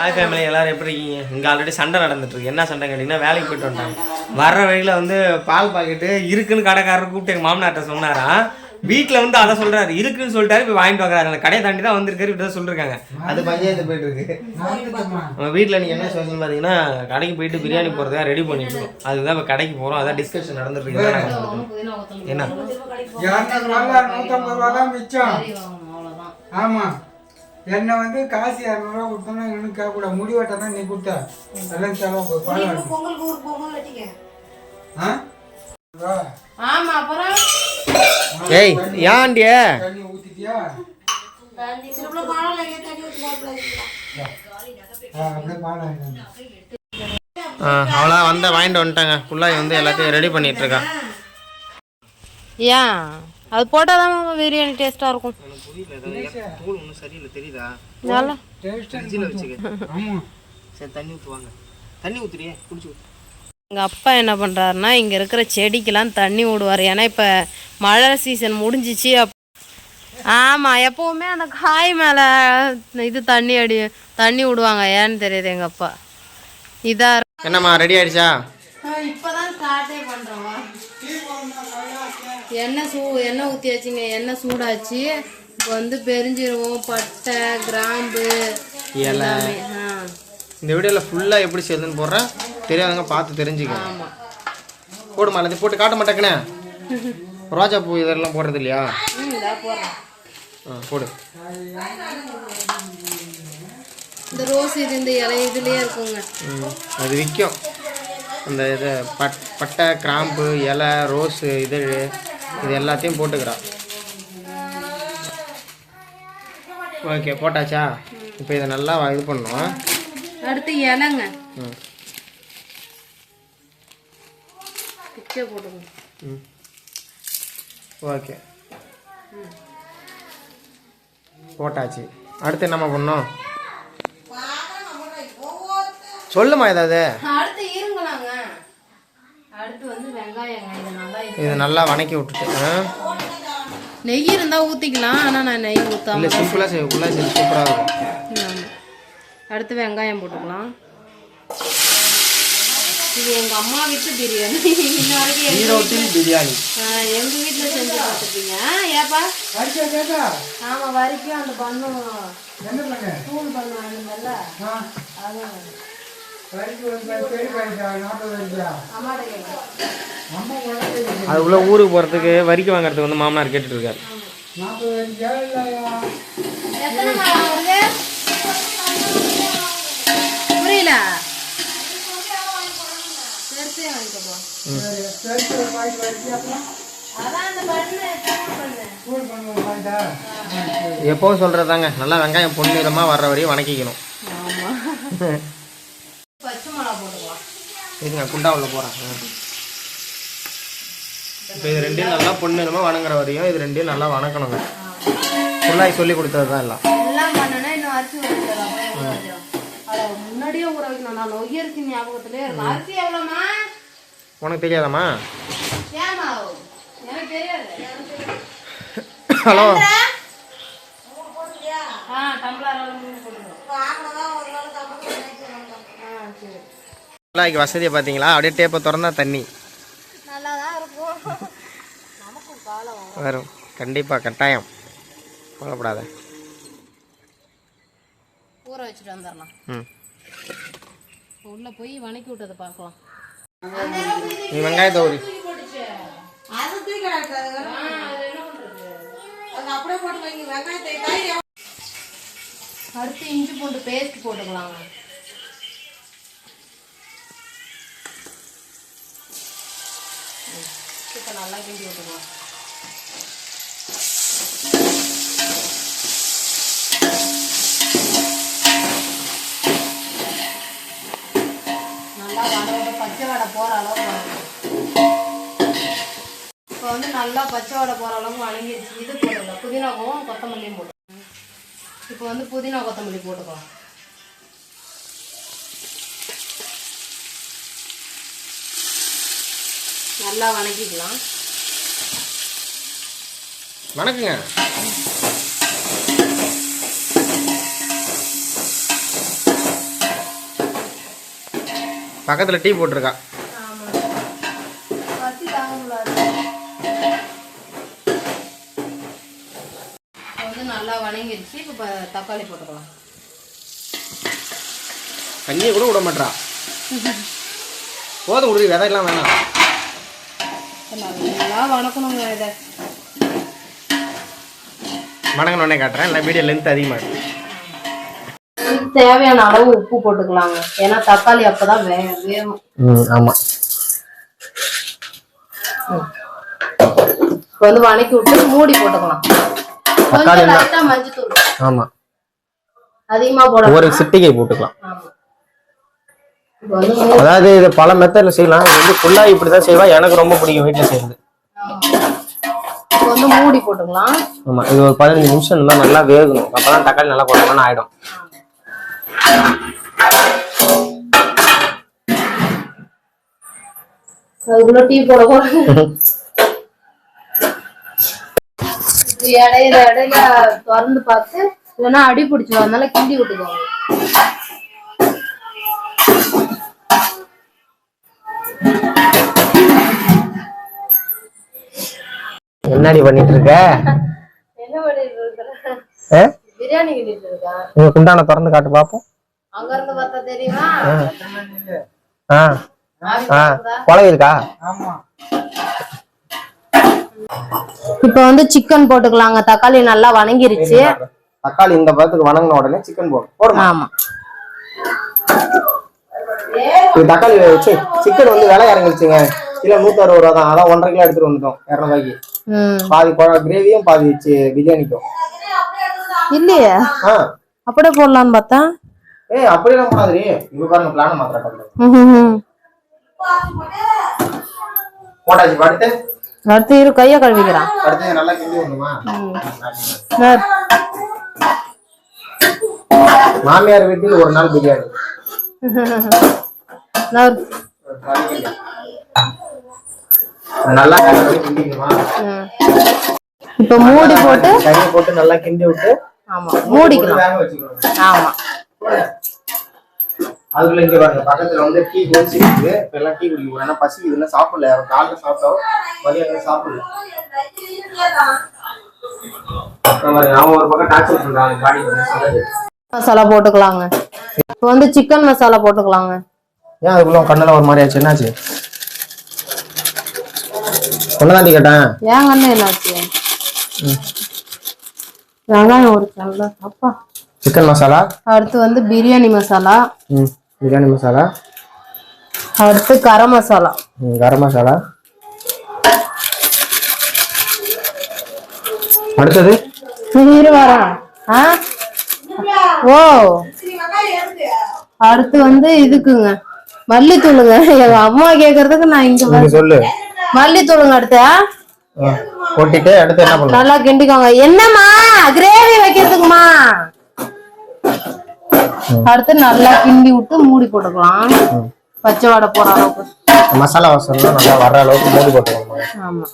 Hi family எல்லாரும் எப்படி இருக்கீங்க? இங்கே ஆல்ரெடி சண்டை நடந்துட்டு இருக்கு. என்ன சண்டை கேட்டிங்கன்னா வேலைக்கு போயிட்டு வந்தாங்க வர்ற வழியில் வந்து பால் பாக்கெட்டு இருக்குன்னு கடைக்காரர் கூப்பிட்டு எங்கள் மாமனார்ட்ட சொன்னாராம் வீட்டில் வந்து அதை சொல்றாரு. இருக்குன்னு சொல்லிட்டாரு போய் வாங்கிட்டு வாங்குறாரு. அந்த கடையை தாண்டி தான் வந்திருக்காரு. இப்படி தான் சொல்லிருக்காங்க. அது பஞ்சாயத்து போயிட்டு இருக்கு. நம்ம வீட்டில் நீங்கள் என்ன ஸ்பெஷல் பார்த்தீங்கன்னா கடைக்கு போயிட்டு பிரியாணி போகிறதுக்காக ரெடி பண்ணிட்டு இருக்கோம். அதுதான் இப்போ கடைக்கு போகிறோம் அதான் டிஸ்கஷன் நடந்துட்டு இருக்கு. என்ன ஆமாம் என்னை வந்து காசு இரநூறுவா கொடுத்தோன்னா எனக்கு கேட்கக்கூடாது முடி வெட்ட தான் நீ கொடுத்த. எல்லாம் செலவு. பொங்கலுக்கு ஒரு பொங்கல் வச்சுக்க ஆ. ஆமா அப்புறம்? ஏய் ஏன்டியே தண்ணி நிறைய தண்ணி போட்டுலாம் ஆ. அவ்வளோ வந்த வாங்கிட்டு வந்துட்டாங்க. ஃபுல்லாக வந்து எல்லாத்தையும் ரெடி பண்ணிட்டு இருக்கான் ஏன் அது போட்டால் தான் பிரியாணி டேஸ்ட்டாக இருக்கும். தூள் ஒன்றும் சரியில்லை தெரியுதா? நல்லா டேஸ்ட்டாக ஃப்ரிட்ஜில் வச்சுக்க. ஆமாம் சரி தண்ணி ஊற்றுவாங்க தண்ணி ஊற்றுறியே குடிச்சு ஊத்து. எங்கள் அப்பா என்ன பண்ணுறாருன்னா இங்கே இருக்கிற செடிக்கெல்லாம் தண்ணி விடுவார் ஏன்னா இப்போ மழை சீசன் முடிஞ்சிச்சு அப் ஆமாம் எப்போவுமே அந்த காய் மேலே இது தண்ணி அடி தண்ணி விடுவாங்க ஏன்னு தெரியுது எங்கள் அப்பா. இதாக என்னம்மா ரெடி ஆயிடுச்சா? இப்போ தான் ஸ்டார்ட்டே பண்ணுறோம் எண்ணெய் சூ எண்ணெய் ஊற்றியாச்சுங்க எண்ணெய் சூடாச்சு. இப்போ வந்து பெருஞ்சீரகம் பட்டை கிராம்பு ஆ. இந்த வீடியோவில் ஃபுல்லாக எப்படி செய்யுதுன்னு போடுறேன் தெரியாதவங்க பார்த்து தெரிஞ்சுக்க. ஆமாம் போடுமா அது போட்டு காட்ட மாட்டேங்கண்ணே ரோஜா பூ இதெல்லாம் போடுறது இல்லையா போடுறேன். ஆ போடு. இந்த ரோஸ் இது இந்த இலை இதுலயே இருக்குங்க. ம், அது விற்கும் அந்த இது பட் பட்டை கிராம்பு இலை ரோஸு இது இது எல்லாத்தையும் போட்டுக்கிறா. ஓகே போட்டாச்சா? இப்போ இதை நல்லா இது பண்ணணும் அடுத்து இலைங்க. பிச்சை ம். ஓகே. போட்டாச்சு. அடுத்து என்னம்மா பண்ணோம்? சொல்லுமா ஏதாவது. அடுத்து இருங்களாங்க. அடுத்து வந்து வெங்காயங்க இது நல்லா வணக்கி விட்டுட்டு? நெய் இருந்தா ஊத்திக்கலாம் ஆனா நான் நெய் ஊத்தாம சிம்பிளாக செய்ய ஃபுல்லாக செஞ்சு சூப்பராக இருக்கும். அடுத்து வெங்காயம் போட்டுக்கலாம். இது எங்க அம்மா வீட்டு பிரியாணி. இன்ன வரைக்கும் எங்க- ஈரோட்டி பிரியாணி. ஆ, எங்க வீட்டுல செஞ்சு பார்த்துருப்பீங்க ஏப்பா? அடிச்சா கேட்டா ஆமா வரைக்கும் அந்த பண்ணும். தூள் பண்ணு அந்த அதுக்குள்ளே ஊருக்கு போகிறதுக்கு வரிக்கு வாங்குறதுக்கு வந்து மாமனார் கேட்டுட்டு இருக்காரு நாற்பது வரைக்கா இல்லையா? எத்தனை மரம் வருது புரியல பண்ணு பண்ணு எப்போவும் சொல்கிறதாங்க நல்லா வெங்காயம் பொன்னிறமாக வர்ற வரையும் வணக்கிக்கணும் ஆமா பச்சை மிளகா போட்டுக்கலாம் இதுங்க குண்டா உள்ள போகிறேன் இப்போ இது ரெண்டையும் நல்லா பொன்னிறமாக வணங்குற வரையும் இது ரெண்டையும் நல்லா வணக்கணுங்க. ஃபுல்லாக சொல்லி கொடுத்தது தான் எல்லாம் முன்னாடியே ஊற வைக்கணும். நான் நொய்ய அரிசி ஞாபகத்திலே அரிசி எவ்வளோமா உனக்கு தெரியாதாம்மா? ஹலோ. ஆ டம்ளர் மூணு தமிழ் ஆ சரி. ஃபுல்லாக வசதியை பார்த்தீங்களா? அப்படியே டேப்பை திறந்தா தண்ணி. நல்லா தான் இருக்கும். நமக்கும் காலம் வரும். கண்டிப்பாக கட்டாயம். கவலைப்படாத. ஊற வச்சுட்டு வந்துடலாம். ம். உள்ள போய் வணக்கி விட்டதை பார்க்கலாம். நீ வெங்காயத்தை ஊறி அது தூக்கி கிடக்காது அது அப்படியே போட்டு வைங்க வெங்காயத்தை தயிர் அடுத்து இஞ்சி பூண்டு பேஸ்ட் போட்டுக்கலாங்க. இப்போ நல்லா கிண்டி விட்டுக்கலாம் நல்லா வடை பச்சை வடை போகிற அளவுக்கு இப்போ வந்து நல்லா பச்சை வடை போகிற அளவுக்கு வணங்கிடுச்சு இது போடல. புதினாவும் கொத்தமல்லியும் போட்டு இப்போ வந்து புதினா கொத்தமல்லி போட்டுக்கலாம். நல்லா வணக்கிக்கலாம். வணக்கங்க. பக்கத்துல டீ போட்டிருக்கா. நல்லா வணங்கிருச்சு. இப்போ தக்காளி போட்டுக்கலாம். தண்ணியை கூட விட மாட்டா போதும் விடுறி விதையெல்லாம் வேணாம். நல்லா வணக்கணுங்க இதை மடங்கினோடனே காட்டுறேன் இல்லை வீடியோ லென்த் அதிகமாக இதுக்கு தேவையான அளவு உப்பு போட்டுக்கலாங்க. ஏன்னா தக்காளி அப்பதான் வே வேகும் ம் ஆமாம் இப்போ வந்து வணக்கி விட்டு மூடி போட்டுக்கலாம். தக்காளி கொஞ்சம். லைட்டா மஞ்சத்தூள். ஆமாம் அதிகமா போட ஒரு சிட்டிகை போட்டுக்கலாம். ஆமா. அதாவது இது பல மெத்தடில் செய்யலாம். இது வந்து ஃபுல்லாக இப்படி தான் செய்வா. எனக்கு ரொம்ப பிடிக்கும் வீட்டில் இப்போ வந்து மூடி போட்டுக்கலாம். ஆமாம் இது ஒரு பதினஞ்சு நிமிஷம் இந்த மாதிரி நல்லா வேகணும். அப்போ தான் தக்காளி நல்லா போட்டோம்னா ஆகிடும் அதுக்குள்ள டீ போட இடையில இடையில திறந்து பார்த்து இல்லைன்னா அடி பிடிச்சிடும் அதனால கிண்டி விட்டுக்கோங்க. என்னடி பண்ணிட்டு இருக்க என்ன பண்ணிட்டு இருக்கிற ஆ? பிரியாணி கிண்டிட்டு இருக்கேன் உங்க குண்டான திறந்து காட்டு பறக்குதா? குழவி இருக்கா? ஆமா. இப்போ வந்து சிக்கன் போட்டுக்கலாங்க. தக்காளி நல்லா வணங்கிருச்சு. தக்காளி இந்த பதத்துக்கு வணங்கின உடனே சிக்கன் போடும் போடுமா? ஆமா. தக்காளி சிக்கன் வந்து விலை இறங்கிருச்சுங்க. கிலோ நூத்தி அறுபது ரூபா தான் அதான் ஒன்றரை கிலோ எடுத்துட்டு வந்துட்டோம். இரநூறுபாய்க்கு பாதி கிரேவியும் பாதி பிரியாணிக்கும். இல்லையே? அப்படியே போடலான்னு பார்த்தா? ஏய் அப்படியெல்லாம் போடாதீ இது பாருங்க பிளான மாத்திரம். போட்டாச்சு இப்ப அடுத்து? இரு கையை கழுவிக்கிறான். அடுத்து நல்லா கிண்டி விடணுமா. மாமியார் வீட்டில் ஒரு நாள் பிரியாணி. நல்லா. இப்போ மூடி போட்டு தண்ணி போட்டு நல்லா கிண்டி விட்டு ஆமா மூடிக்கலாம் ஆமா. இங்க பாருங்க பக்கத்துல வந்து டீ கோல்ஸ் இருக்கு இப்ப எல்லாம் டீ குடிக்க பசி இதுல சாப்பிடல. யாரும் காலைல சாப்பிட்டோம். மதியம் சாப்பிடல. அவன் ஒரு பக்கம் டார்ச்சர் பாடி மசாலா போட்டுக்கலாங்க. இப்போ வந்து சிக்கன் மசாலா போட்டுக்கலாங்க. ஏன் அதுக்குள்ள உன் கண்ணுல ஒரு மாதிரி ஆச்சு? என்னாச்சு? ஒன்னதாண்டி கேட்டேன். ஏன் கண்ணு என்னாச்சு வெங்காயம் ஒரு நல்ல அப்பா சிக்கன் மசாலா அடுத்து வந்து பிரியாணி மசாலா. ம் பிரியாணி மசாலா. அடுத்து கரம் மசாலா. ம், கரம் மசாலா. அடுத்தது? இரு வரேன் ஆ? ஓ. அடுத்து வந்து இதுக்குங்க. மல்லித்தூளுங்க. எங்க அம்மா கேக்குறதுக்கு நான் இங்க சொல்லு. மல்லித்தூளுங்க அடுத்து கொட்டிட்டு அடுத்து என்ன பண்ணலாம்? நல்லா கிண்டிக்கோங்க. என்னம்மா? கிரேவி வைக்கிறதுக்குமா? அடுத்து நல்லா கிண்டி விட்டு மூடி போட்டுக்கலாம். பச்சை வடை போற அளவுக்கு. மசாலா வாசனை நல்லா வர்ற அளவுக்கு மூடி போட்டுக்கணும் ஆமா.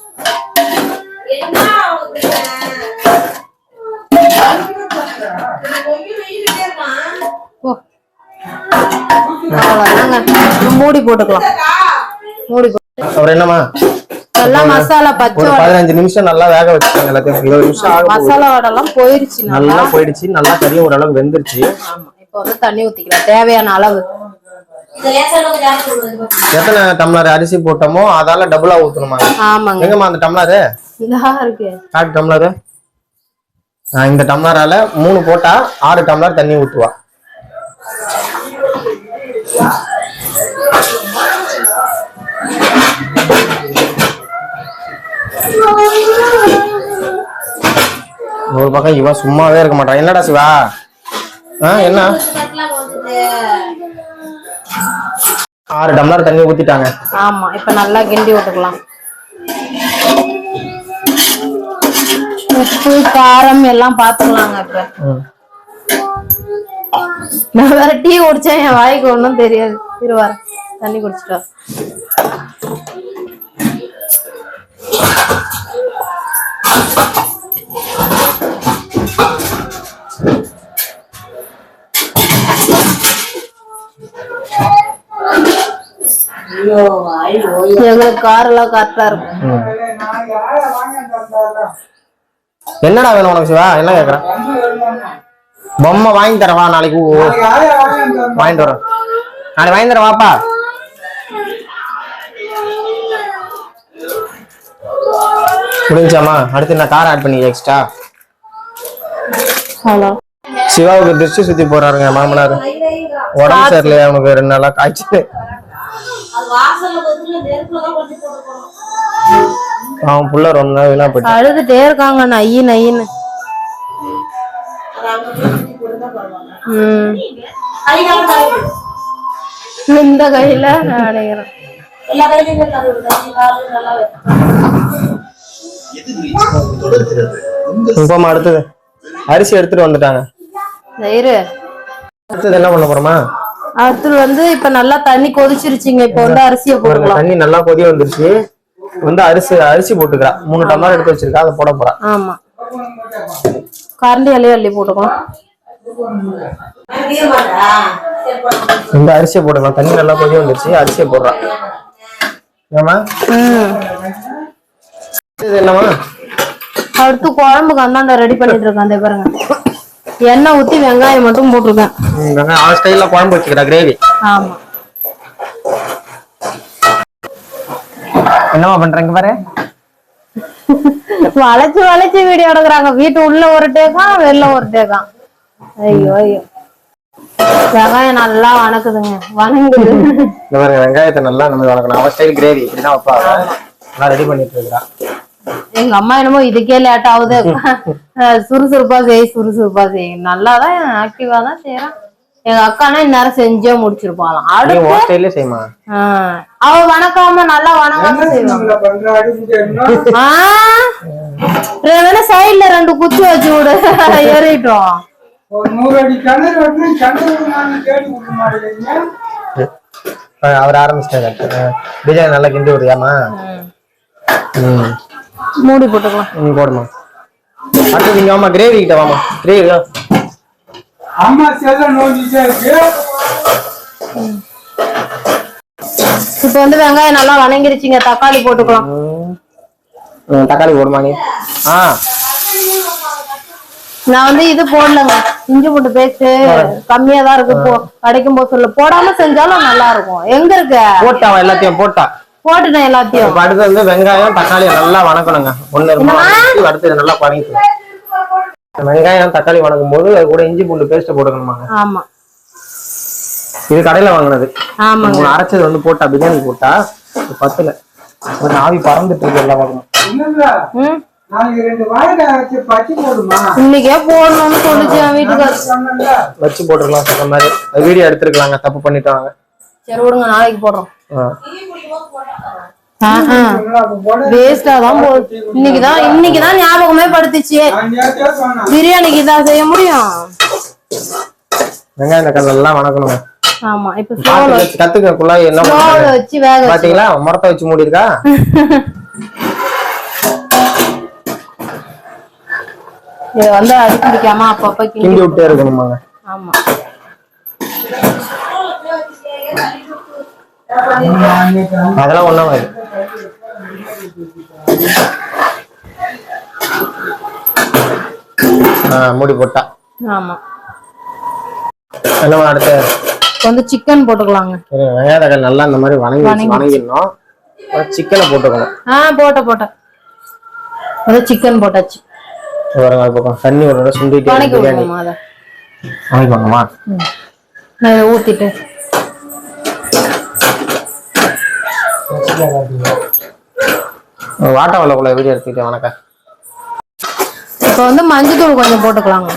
மூடி போட்டுக்கலாம். மூடி அப்புறம் என்னம்மா? நல்லா மசாலா பச்சை ஒரு பதினஞ்சு நிமிஷம் நல்லா வேக வச்சுக்கோங்க எல்லாத்தையும். இருபது நிமிஷம் ஆக போகுது. மசாலா வடை எல்லாம் போயிருச்சு நல்லா. போயிடுச்சு. நல்லா கறியும் ஓரளவுக்கு வெந்துருச்சு. இப்போ வந்து தண்ணி ஊத்திக்கலாம். தேவையான அளவு. எத்தனை டம்ளர் அரிசி போட்டோமோ அதால டபுளா ஊத்தணுமா ஆமாங்க. எங்கம்மா அந்த டம்ளரு? காட்டு டம்ளரு. இந்த டம்ளரால மூணு போட்டா ஆறு டம்ளர் தண்ணி ஊத்துவா. ஒரு பக்கம் இவன் சும்மாவே இருக்க மாட்டான் என்னடா சிவா? ஆ என்ன. ஆறு டம்ளர் தண்ணி ஊத்திட்டாங்க. ஆமா இப்ப நல்லா கிண்டி விட்டுக்கலாம். உப்பு காரம் எல்லாம் பாத்துக்கலாங்க இப்ப. நான் வேற டீ குடிச்சேன் என் வாய்க்கு ஒண்ணும் தெரியாது. இருவார் தண்ணி குடிச்சிட்டா எங்களுக்கு காரெல்லாம் கரெக்டா இருக்கும். என்னடா வேணும் உனக்கு சிவா? என்ன கேக்குறேன் பொம்மை வாங்கி தரவா நாளைக்கு ஊ- வாங்கிட்டு வரேன். நாளைக்கு வாங்கி தரவாப்பா முடிஞ்சாமா? அடுத்து நான் கார் ஆட் பண்ணி எக்ஸ்ட்ரா ஹலோ சிவாவுக்கு திருஷ்டி சுத்தி போறாருங்க மாமனார். உடம்பு சரியில்லையா அவனுக்கு? ரெண்டு நாளா காய்ச்சல். அவன் புள்ள ரொம்ப நாள் வீணா போயிட்டு. அழுதுட்டே இருக்காங்க நையி நையின்னு. இந்த கையில நான் நினைக்கிறேன். இப்பமா அடுத்தது. அரிசி எடுத்துட்டு வந்துட்டாங்க. இரு அடுத்தது என்ன பண்ண போறோமா? அடுத்து வந்து இப்ப நல்லா தண்ணி கொதிச்சிருச்சுங்க. இப்ப வந்து அரிசியை போட்டுக்கலாம். தண்ணி நல்லா கொதி வந்துருச்சு. வந்து அரிசி அரிசி போட்டுக்கிறா. மூணு டம்ளர் எடுத்து வச்சிருக்கா அதை போட போறா. ஆமா. கரண்டி அள்ளி அள்ளி போட்டுக்கலாம். இந்த அரிசியை போட்டுக்கலாம். தண்ணி நல்லா கொதி வந்துருச்சு அரிசியை போடுறா. ஏமா இது என்னமா அடுத்து குழம்புக்கு அந்தாண்ட ரெடி பண்ணிட்டு இருக்கேன். அந்த பாருங்க. எண்ணெய் ஊத்தி வெங்காயம் மட்டும் போட்டிருக்கேன். இவங்க அவ ஸ்டைல்ல குழம்பு வச்சுக்கிறா கிரேவி ஆமா. என்னமா பண்றீங்க பாரு? வளைச்சு வளைச்சு வீடியோ எடுக்கிறாங்க. வீட்டு உள்ள ஒரு டேக்கான் வெளில ஒரு டேக்கான் ஐயோ ஐயோ. வெங்காயம் நல்லா வணக்குதுங்க. வணங்குது. இந்த பாருங்க வெங்காயத்தை நல்லா நம்ம வளர்க்கணும் அவ ஸ்டைல் கிரேவி இப்படிதான் வைப்பா அவ. நல்லா ரெடி பண்ணிட்டு இருக்கிறா எங்க அம்மா என்னமோ இதுக்கே லேட் ஆகுது. சுறுசுறுப்பா செய் சுறுசுறுப்பா செய். நல்லாதான் ஆக்டிவா தான் செய்யறான் எங்க அக்கானா இந்நேரம் செஞ்சே முடிச்சிருப்பாளாம். அடுத்து செய்யுமா அவ வணக்காம நல்லா வணங்காம செய்வான் நம்மள பண்ற அடிச்சு என்ன? வேணா சைடுல ரெண்டு குச்சி வச்சு விடு. ஏறிட்டோம். அவர் ஆரம்பிச்சிட்டாரு பிரியாணி நல்லா கிண்டி விடுறியாமா ம். மூடி போட்டுக்கலாம். நீ போடுமா அடுத்து நீங்க வாமா கிரேவி கிட்ட வாமா கிரேவி அம்மா செல்ல நோண்டிட்டே இருக்கு. இப்ப வந்து வெங்காயம் நல்லா வணங்கிருச்சுங்க தக்காளி போட்டுக்கலாம். தக்காளி போடுமா நீ? ஆ. நான் வந்து இது போடலங்க. இஞ்சி பூண்டு பேஸ்ட் கம்மியா தான் இருக்கு கிடைக்கும் போது சொல்ல. போடாம செஞ்சாலும் நல்லா இருக்கும். எங்க இருக்க? போட்டா எல்லாத்தையும் போட்டா. போட்டுட்டேன் எல்லாத்தையும். அடுத்து வந்து வெங்காயம் தக்காளி நல்லா வணக்கணுங்க. ஒண்ணு அடுத்து இதை நல்லா பரங்கிக்கலாம் வெங்காயம் தக்காளி வணக்கும் போது அது கூட இஞ்சி பூண்டு பேஸ்ட் போட்டுக்கணுமாங்க. ஆமா. இது கடையில வாங்கினது. மூணு அரைச்சது வந்து போட்டா பிரியாணி போட்டா பத்துல. ஒரு ஆவி பறந்துட்டு இருக்கு எல்லா பக்கமும். இல்ல ம்? நாளைக்கு ரெண்டு வாழைக்காய் அரைச்சு பச்சி போடுமா? இன்னைக்கே போடணும்னு சொல்லுச்சு என் வச்சு போட்டுருக்கலாம் சொன்ன மாதிரி. வீடியோ எடுத்துருக்கலாங்க தப்பு பண்ணிட்டாங்க சரி விடுங்க நாளைக்கு போடுறோம். வேஸ்டா தான் போகுது இன்னைக்குதான் இன்னைக்குதான் ஞாபகமே படுத்துச்சு. பிரியாணிக்கு இதான் செய்ய முடியும்? வெங்காயம் தக்காளி நல்லா வணக்கணுங்க. ஆமா இப்ப கத்துக்க குழாய் என்ன. வச்சு வேக பாத்தீங்களா? முறத்தை வச்சு மூடி இருக்கா இதை வந்து அடிச்சு பிடிக்காம அப்பப்ப கிண்டி கிண்டி விட்டே இருக்கணுமாங்க. ஆமா. அதெல்லாம் ஆகாது ஆ மூடி போட்டா. ஆமா. என்ன அடுத்து? வந்து சிக்கன் போட்டுக்கலாங்க. ஒரு வெங்காய தக்காளி நல்லா இந்த மாதிரி வணங்கி வணங்கி. வணங்கிடணும். சிக்கனை போட்டுக்கணும். ஆ போட்ட போட்டேன். அது சிக்கன் போட்டாச்சு. பாருங்க அது பக்கம் தண்ணி ஒரு சுண்டிட்டு வணக்கி விடுவோமா அதை. வணங்கிப்பாங்கம்மா நான் இதை ஊத்திட்டு வாட்டா வரக்குள்ள வீடியோ எடுத்துக்கிட்டேன் வணக்கம். இப்ப வந்து மஞ்சத்தூள் கொஞ்சம் போட்டுக்கலாங்க.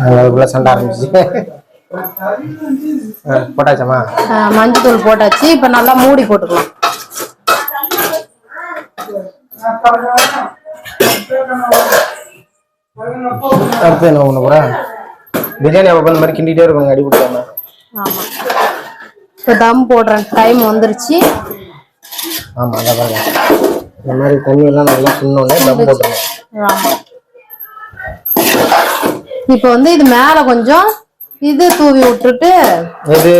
அதுக்குள்ள சண்டை ஆரம்பிச்சு. ஆ, மஞ்சத்தூள் போட்டாச்சு இப்ப நல்லா மூடி போட்டுக்கலாம். அடுத்து என்ன பண்ண போற பிரியாணி அப்போ இந்த மாதிரி கிண்டிட்டே இருக்கணும் அடி பிடிக்காம. ஆமா. இப்ப தம் போடுறேன். டைம் வந்துருச்சு. ஆமா அதான் பாருங்க. இந்த மாதிரி தண்ணி எல்லாம் நல்லா சின்னோடனே தம் போட்டுருணும் ஆமா. இப்போ வந்து இது மேல கொஞ்சம் இது தூவி விட்டுட்டு இது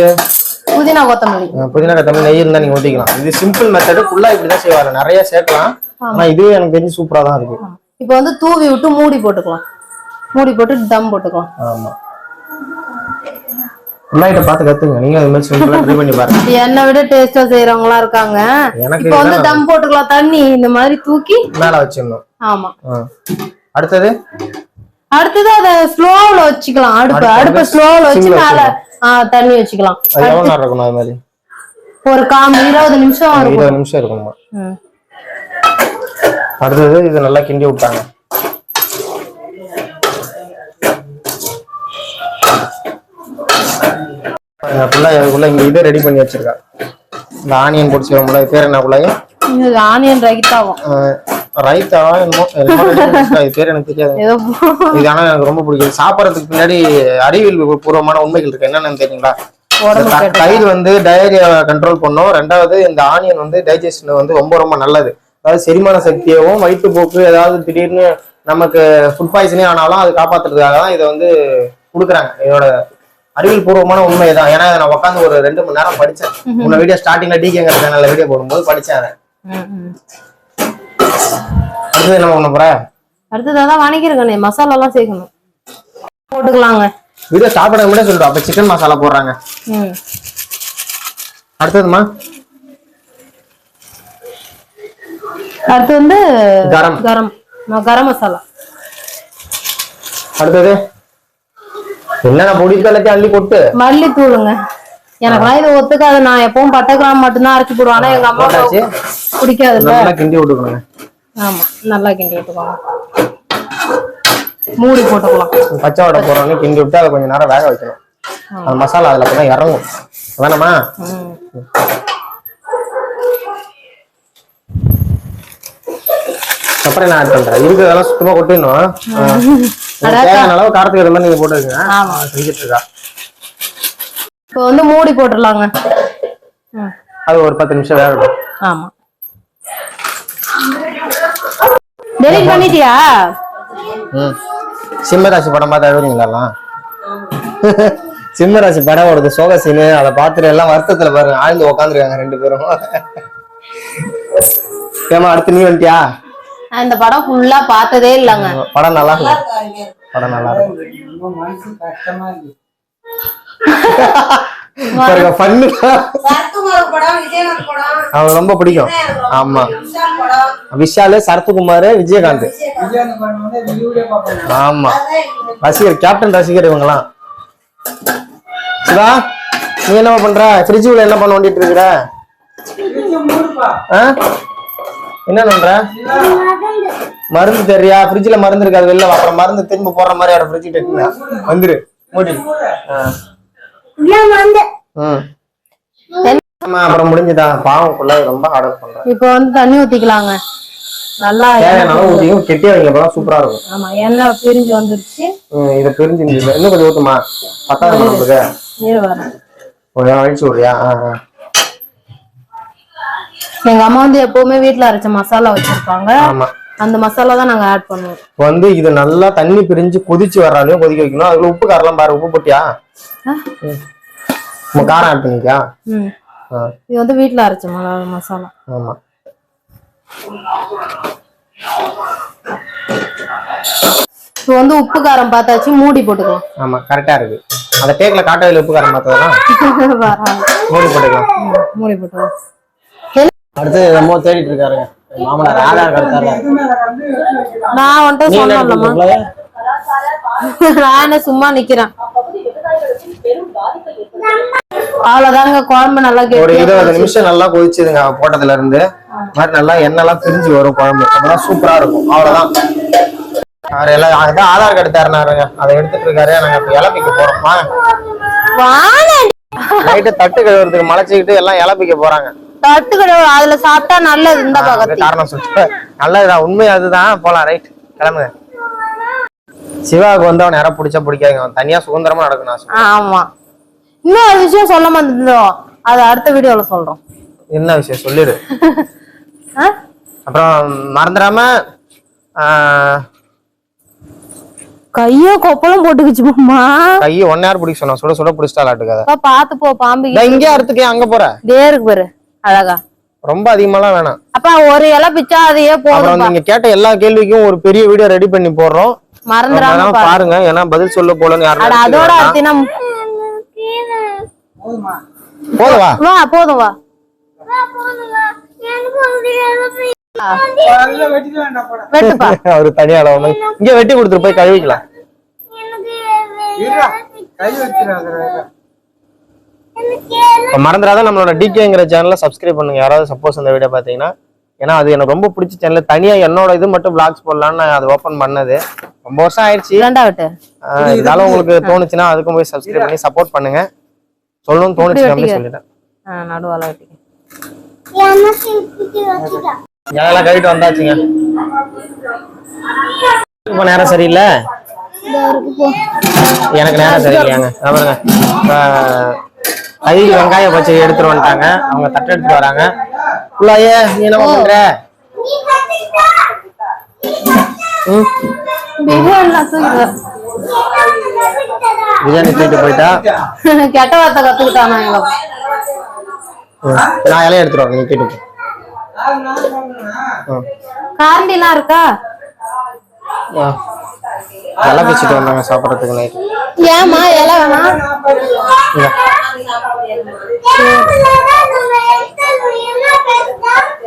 புதினா கொத்தமல்லி. புதினா கத்தமல்லி நெய் இருந்தா நீங்க ஊத்திக்கலாம். இது சிம்பிள் மெத்தடு ஃபுல்லா இப்படிதான் செய்வாங்க. நிறைய சேர்க்கலாம். ஆனா இதுவே எனக்கு தெரிஞ்சு சூப்பரா தான் இருக்கு. இப்போ வந்து தூவி விட்டு மூடி போட்டுக்கலாம். மூடி போட்டு தம் போட்டுக்கலாம். ஆமா. ஃபுல்லாயிட்ட பார்த்து கத்துங்க. நீங்க அது மாதிரி சிம்பிளா ட்ரை பண்ணி பாருங்க. என்னை விட டேஸ்டா செய்யறவங்களா இருக்காங்க. இப்போ வந்து தம் போட்டுக்கலாம். தண்ணி இந்த மாதிரி தூக்கி மேல வச்சிடணும். ஆமா. அடுத்தது? அடுத்தது அதை ஸ்லோவ்ல வச்சுக்கலாம். அடுப்பு அடுப்பு ஸ்லோவ்ல வச்சு மேல தண்ணி வச்சுக்கலாம். எவ்வளவு நேரம் இருக்கணும் அது மாதிரி? ஒரு காம் இருபது நிமிஷம் இருபது நிமிஷம் இருக்கணுமா. அடுத்தது இது நல்லா கிண்டி விட்டாங்க. ஃபுல்லா இதுக்குள்ள இங்க இது ரெடி பண்ணி வச்சிருக்கா இந்த ஆனியன் பொடிச்சிருவோம்ல இது பேர் என்ன குள்ளாயும் இது ஆனியன் ரைத்தாவும் ரைத்தா என்னமோ என்னமோ ready பண்ணி வச்சிருக்கா. இது பேர் எனக்கு தெரியாது. இது ஆனா எனக்கு ரொம்ப பிடிக்கும். சாப்பிடறதுக்கு பின்னாடி அறிவியல் பூர்வமான உண்மைகள் இருக்கு. என்னன்னு தெரியுங்களா? தயிர் வந்து டயரியா கண்ட்ரோல் பண்ணும். ரெண்டாவது இந்த ஆனியன் வந்து டைஜஷன் வந்து ரொம்ப ரொம்ப நல்லது. அதாவது செரிமான சக்தியவும் வயிற்றுப்போக்கு ஏதாவது திடீர்னு நமக்கு ஃபுட் பாய்சனே ஆனாலும் அது காப்பாத்துறதுக்காக தான் இதை வந்து கொடுக்குறாங்க. இதோட அறிவியல் பூர்வமான உண்மை தான் ஏன்னா நான் உட்காந்து ஒரு ரெண்டு மணி நேரம் படிச்சேன். உன்ன வீடியோ ஸ்டார்டிங்ல டிகேங்கிற சேனல்ல வீடியோ போடும்போது அதை. ம். அடுத்தது என்ன பண்ண போற? அடுத்தது அதான் வணக்கிருக்கணே மசாலா எல்லாம் சேர்க்கணும். போட்டுக்கலாங்க. வீடியோ ஸ்டார்ட் பண்ண முன்னாடியே சொல்லிட்டு அப்ப சிக்கன் மசாலா போடுறாங்க. அடுத்ததுமா அடுத்து வந்து கரம். கரம். கரம் மசாலா. அடுத்தது? என்னென்ன பொடி எல்லாத்தையும் அள்ளி கொட்டு மல்லித்தூளுங்க. எனக்குலாம் இது ஒத்துக்காது. நான் எப்பவும் பட்டை கிராம் மட்டும்தான் அரைச்சி போடுவேன். ஆனா எங்க அம்மா பிடிக்காதுல்ல? நல்லா கிண்டி விட்டுக்கணுங்க ஆமா நல்லா கிண்டி விட்டுக்கோங்க. மூடி போட்டுக்கலாம். பச்சை வடை போடுறோன்னு கிண்டி விட்டு அதை கொஞ்சம் நேரம் வேக வைக்கணும். அந்த மசாலா அதுல அப்பதான் இறங்கும். வேணாமா? அப்புறம் என்ன ஆட் பண்றேன் இருக்கிறதெல்லாம் சுத்தமா கொட்டிடணும். தேவையான அளவு காரத்துக்கு ஏற்ற மாதிரி நீங்க போட்டுருக்கீங்க ஆமா. செஞ்சுட்டு இருக்கா இப்போ வந்து மூடி போட்டுடலாங்க. அது ஒரு பத்து நிமிஷம் வேகட்டும். ஆமா. டெலிட் பண்ணிட்டியா? சிம்மராசி படம் பார்த்து அழுவீங்களா சிம்மராசி படம் ஓடுது சோக சீனு அதை பார்த்துட்டு எல்லாம் வருத்தத்துல பாருங்க. ஆழ்ந்து உக்காந்துருக்காங்க ரெண்டு பேரும். ஏமா அடுத்து நீ வந்துட்டியா? இந்த படம் ஃபுல்லா பார்த்ததே இல்லைங்க. படம் நல்லா இருக்கு படம் நல்லா இருக்கு. ரொம்ப பிடிக்கும். ஆமா. விஷால் சரத்குமார் விஜயகாந்த். ஆமா. ரசிகர் கேப்டன் ரசிகர் இவங்கலாம் சிவா நீ என்ன பண்ற? ஃப்ரிட்ஜ் உள்ள என்ன பண்ண வேண்டிட்டு இருக்கிற? என்ன பண்ற? மருந்து தெரியா? ஃப்ரிட்ஜ்ல மருந்து இருக்காது வெளில. அப்புறம் மருந்து திரும்ப போடுற மாதிரி ஆட ஃப்ரிட்ஜ் டெக்குனா வந்துரு. மூடி. ஆ. ம். ஆமா அப்புறம் முடிஞ்சுதா? பாவம் ஃபுல்லா ரொம்ப ஹார்ட் ஒர்க் பண்றேன் இப்போ வந்து தண்ணி ஊத்திக்கலாங்க. நல்லா ஊத்தியும் கெட்டியா வைங்க அப்பதான் சூப்பரா இருக்கும். ஆமா எண்ணெய் பிரிஞ்சு வந்துருச்சு. இதை பிரிஞ்சு. இன்னும் கொஞ்சம் ஊத்துமா? பத்தாயிரம் நமக்கு நீர் நேரம் அழிச்சு விடுறியா? ஆ, ஆ. எங்க அம்மா வந்து எப்பவுமே வீட்ல அரைச்ச மசாலா வச்சிருப்பாங்க. ஆமா. அந்த மசாலா தான் நாங்க ஆட் பண்ணுவோம். வந்து இது நல்லா தண்ணி பிரிஞ்சு கொதிச்சு வர்றாலையும் கொதிக்க வைக்கணும். அதுல உப்பு காரெல்லாம் பாரு உப்பு போட்டியா? ஆ? ம். உங்க காரம் ஆட் பண்ணிக்கா இது வந்து வீட்ல அரைச்ச மசாலா. ஆமா. இப்போ வந்து உப்பு காரம் பார்த்தாச்சு மூடி போட்டுக்கலாம். ஆமா கரெக்டா இருக்கு. அந்த டேக்ல காட்டவில்லை உப்பு காரம் வராது. மூடி போட்டுக்கலாம். மூடி போட்டுக்கலாம். அடுத்து என்னமோ தேடிட்டு இருக்காருங்க. மாமனார் ஆதார் கார்டு தரல நான் வந்துட்டு சொன்னேன்லம்மா? நான் என்ன சும்மா நிக்கிறேன். அவ்வளவுதாங்க குழம்பு நல்லா ஒரு இருபது நிமிஷம் நல்லா கொதிச்சுதுங்க போட்டதுல இருந்து. மாதிரி நல்லா எண்ணெய்லாம் பிரிஞ்சு வரும் குழம்பு. அப்பதான் சூப்பரா இருக்கும். அவ்வளவுதான். அவர் எல்லாம் அதான் ஆதார் கார்டு தரனாருங்க அதை எடுத்துட்டு இருக்காரு. நாங்க இப்ப இலப்பிக்க போறோம். நைட்டு தட்டு கழுவுறதுக்கு மலைச்சுக்கிட்டு எல்லாம் இலப்பிக்க போறாங்க. தட்டு கடவுள் அதுல சாப்பிட்டா நல்லது இந்த பக்கத்து காரணம் சொல்லிட்டு நல்லதுதான் உண்மை அதுதான். போலாம் ரைட் கிளம்புங்க. சிவாவுக்கு வந்து அவன் யாரா பிடிச்சா பிடிக்காதுங்க. அவன் தனியா சுதந்திரமா நடக்கணும். ஆமா. இன்னும் ஒரு விஷயம் சொல்ல மாட்டேந்தோம் அது அடுத்த வீடியோல சொல்றோம். என்ன விஷயம்? சொல்லிடு? அப்புறம் மறந்துடாம கையோ கொப்பளம் போட்டுக்குச்சு மாமா. கையை ஒன் நேரம் பிடிக்க சொன்னா? சுட சுட பிடிச்சிட்டாலாட்டுக்காத பாத்து போ பாம்பு இங்கே அறுத்துக்கே அங்க போற? இதே இருக்கு பாரு. அழகா. ரொம்ப அதிகமாலாம் வேணாம். அப்பா ஒரு இலை பிச்சா அதையே போதும் நீங்க கேட்ட எல்லா கேள்விக்கும் ஒரு பெரிய வீடியோ ரெடி பண்ணி போடுறோம். மறந்துடாம. பாருங்க. ஏன்னா பதில் சொல்ல போலன்னு யாரும் அதோட அத்தினா போதுமா? போதுவா? வா போதும் வா. அவரு தனியா அளவு இங்க வெட்டி கொடுத்துட்டு போய் கழுவிக்கலாம். மறந்துடாத நம்மளோட டிகேங்கிற சேனலை சப்ஸ்கிரைப் பண்ணுங்க. யாராவது சப்போஸ் அந்த வீடியோ பாத்தீங்கன்னா ஏன்னா அது எனக்கு ரொம்ப பிடிச்ச சேனல் தனியா என்னோட இது மட்டும் பிளாக்ஸ் போடலாம்னு நான் அது ஓபன் பண்ணது. ரொம்ப வருஷம் ஆயிடுச்சு. இருந்தாலும் உங்களுக்கு தோணுச்சுன்னா அதுக்கும் போய் சப்ஸ்கிரைப் பண்ணி சப்போர்ட் பண்ணுங்க. சொல்லணும்னு தோணுச்சு அப்படின்னு சொல்லிட்டேன். நடுவால எல்லாம் கழிட்டு வந்தாச்சுங்க? இப்போ நேரம் சரியில்லை? எனக்கு நேரம் சரியில்லையாங்க. பாருங்க. கையில் வெங்காய பச்சை எடுத்துட்டு வந்துட்டாங்க. அவங்க தட்டு எடுத்துட்டு வராங்க. உள்ளாயே நீ என்ன பண்ற? பிரியாணி தூக்கிட்டு போயிட்டா? கெட்ட வார்த்தை கத்துக்கிட்டானா நான் இலைய எடுத்துட்டு வரேன் நீ தூக்கிட்டு போ. ம், காரண்டிலாம் இருக்கா? ஆ. இலை பிச்சுட்டு வந்தாங்க சாப்பிட்றதுக்கு நைட்டு ஏமா இலை வேணா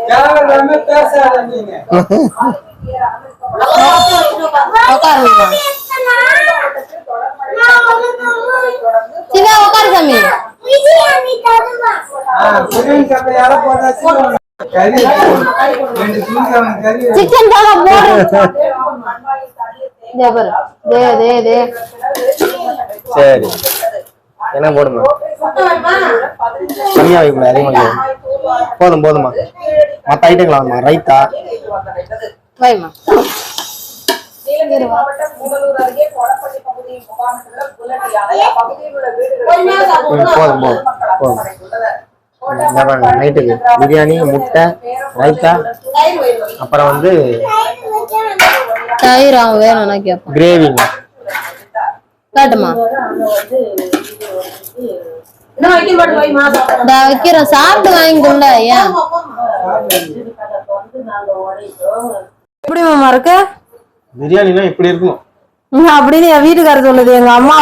தேவையில்லாம பேசாத நீங்க உட்காருங்க சிவா உட்காரு சாமி சிக்கன் தானே போடு தே தே சரி. என்ன போடுமா? கம்மியா வைக்க வைக்க. போதும் போதுமா மற்ற ஐட்டங்கள் வாங்கம்மா. ரைத்தா. வைமா. போதும் போதும். போதும். நைட்டுக்கு பிரியாணி முட்டை ரைத்தா அப்புறம் வந்து தயிர் அவன் வேணும்னா கேட்பான். கிரேவிங்க காட்டுமா? இந்த வைக்கிறேன் சாப்பிட்டு வாங்கிக்கொள்ள ஏன் எப்படி மாமா இருக்கு? பிரியாணினா இப்படி இருக்கும் அப்படின்னு என் வீட்டுக்காரர் சொல்லுது எங்க அம்மா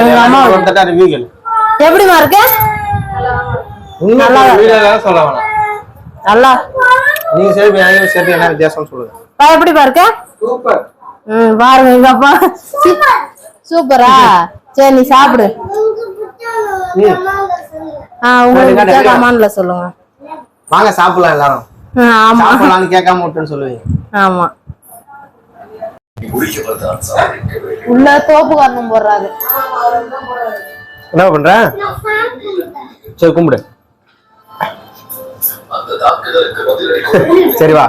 எங்க அம்மா எப்படிமா இருக்கு? சொல்ல வேணாம். நல்லா. நீங்க சரி பிரியாணி சேர்த்து என்ன வித்தியாசம்னு சொல்லுங்க. பா, எப்படிப்பா இருக்கு? சூப்பர். ம் பாருங்க எங்க அப்பா சூப்பரா? சரி நீ சாப்பிடு. ஆ உங்களுக்கு கமான்ல சொல்லுங்க. வாங்க சாப்பிடலாம் எல்லாரும். ம், ஆமா. சாப்பிடலாம்னு கேட்காம விட்டுன்னு சொல்லுவீங்க. ஆமா. உள்ள தோப்பு கரணம் போடுறாரு. என்ன பண்ற? சரி கும்பிடு. சரி வா.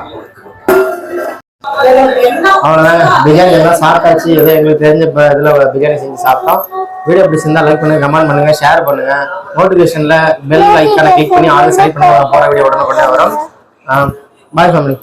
அவ்வளோதாங்க பிரியாணி எல்லாம் சாப்பிட்டாச்சு. ஏதோ எங்களுக்கு தெரிஞ்ச இப்போ இதில் பிரியாணி செஞ்சு சாப்பிட்டோம். வீடியோ பிடிச்சிருந்தா லைக் பண்ணுங்க கமெண்ட் பண்ணுங்க ஷேர் பண்ணுங்க. நோட்டிஃபிகேஷனில் பெல் ஐக்கானை கிளிக் பண்ணி ஆல் செலக்ட் பண்ணுங்க போகிற வீடியோ உடனே உடனே வரும் பாய் ஃபேமிலி